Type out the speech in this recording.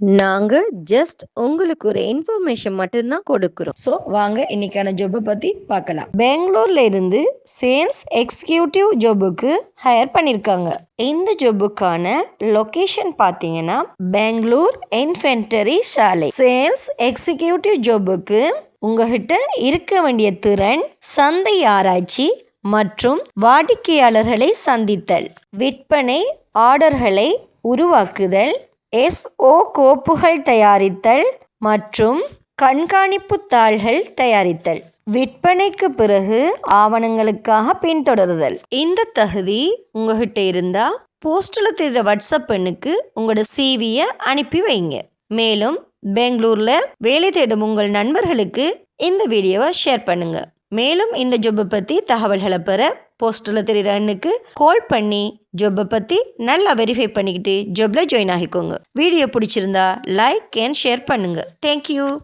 நாங்க ஜஸ்ட் உங்களுக்கு ஒரு இன்ஃபர்மேஷன் மட்டும்தான் கொடுக்குறோம். ஸோ வாங்க இன்னைக்கான ஜாப்பை பத்தி பார்க்கலாம். பெங்களூர்ல இருந்து சேல்ஸ் எக்ஸிக்யூட்டிவ் ஜொபுக்கு ஹையர் பண்ணியிருக்காங்க இந்த ஜாபுக்கான லொகேஷன் பார்த்தீங்கன்னா பெங்களூர் இன்ஃபென்டரி சாலை. சேல்ஸ் எக்ஸிக்யூட்டிவ் ஜொபுக்கு உங்ககிட்ட இருக்க வேண்டிய திறன் சந்தை ஆராய்ச்சி மற்றும் வாடிக்கையாளர்களை சந்தித்தல். விற்பனை ஆர்டர்களை உருவாக்குதல் எஸ்ஓ கோப்புகள் தயாரித்தல் மற்றும் கண்காணிப்பு தாள்கள் தயாரித்தல். விற்பனைக்கு பிறகு ஆவணங்களுக்காக பின்தொடருதல். இந்த தகுதி உங்ககிட்ட இருந்தா போஸ்டில் தெரிகிற வாட்ஸ்அப் பெண்ணுக்கு உங்களோட சிவியை அனுப்பி வைங்க. மேலும் பெங்களூரில் வேலை தேடும் உங்கள் நண்பர்களுக்கு இந்த வீடியோவை ஷேர் பண்ணுங்கள் மேலும் இந்த ஜொப்பை பற்றி தகவல்களை பெற போஸ்டரில் தெரிகிற அண்ணுக்கு கால் பண்ணி ஜொப்பை பற்றி நல்லா வெரிஃபை பண்ணிக்கிட்டு ஜொப்பில் ஜாயின் ஆகிக்கோங்க. வீடியோ பிடிச்சிருந்தா லைக் அண்ட் ஷேர் பண்ணுங்கள் தேங்க்யூ